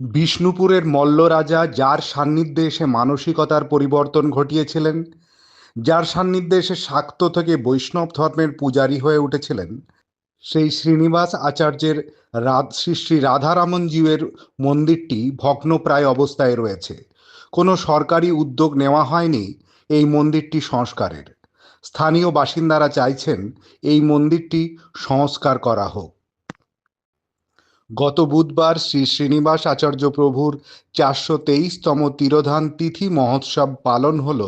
বিষ্ণুপুরের মল্ল রাজা যার সান্নিধ্যে এসে মানসিকতার পরিবর্তন ঘটিয়েছিলেন, যার সান্নিধ্যে এসে শাক্ত থেকে বৈষ্ণব ধর্মের পূজারী হয়ে উঠেছিলেন, সেই শ্রীনিবাস আচার্যের শ্রী শ্রী রাধারামন জিউয়ের মন্দিরটি ভগ্নপ্রায় অবস্থায় রয়েছে। কোনো সরকারি উদ্যোগ নেওয়া হয়নি এই মন্দিরটি সংস্কারের। স্থানীয় বাসিন্দারা চাইছেন এই মন্দিরটি সংস্কার করা হোক। গত বুধবার শ্রী শ্রীনিবাস আচার্য প্রভুর চারশো তেইশতম তিরোধান তিথি মহোৎসব পালন হল।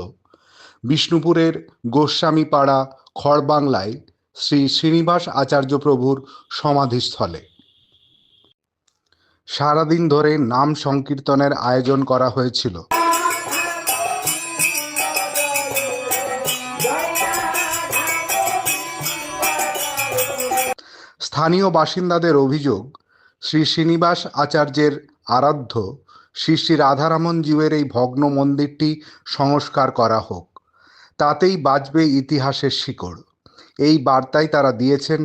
বিষ্ণুপুরের গোস্বামীপাড়া খড়বাংলায় শ্রী শ্রীনিবাস আচার্য প্রভুর সমাধিস্থলে। সারাদিন ধরে নাম সংকীর্তনের আয়োজন করা হয়েছিল। স্থানীয় বাসিন্দাদের অভিযোগ শ্রী শ্রীনিবাস আচার্যের আরাধ্য শ্রী শ্রী রাধারামন জীবের এই ভগ্ন মন্দিরটি সংস্কার করা হোক। তাতেই বাঁচবে ইতিহাসের শিকড়। এই বার্তাই তারা দিয়েছেন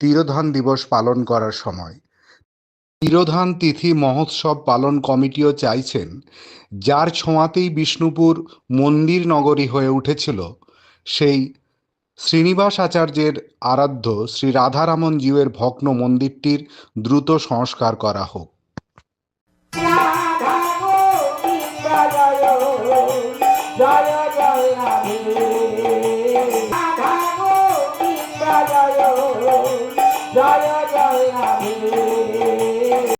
তিরোধান দিবস পালন করার সময়। তিরোধান তিথি মহোৎসব পালন কমিটিও চাইছেন, যার ছোঁয়াতেই বিষ্ণুপুর মন্দির নগরী হয়ে উঠেছিল সেই শ্রীনিবাস আচার্যের আরাধ্য শ্রী রাধারামন জিউয়ের ভগ্ন মন্দিরটির দ্রুত সংস্কার করা হোক। Yeah.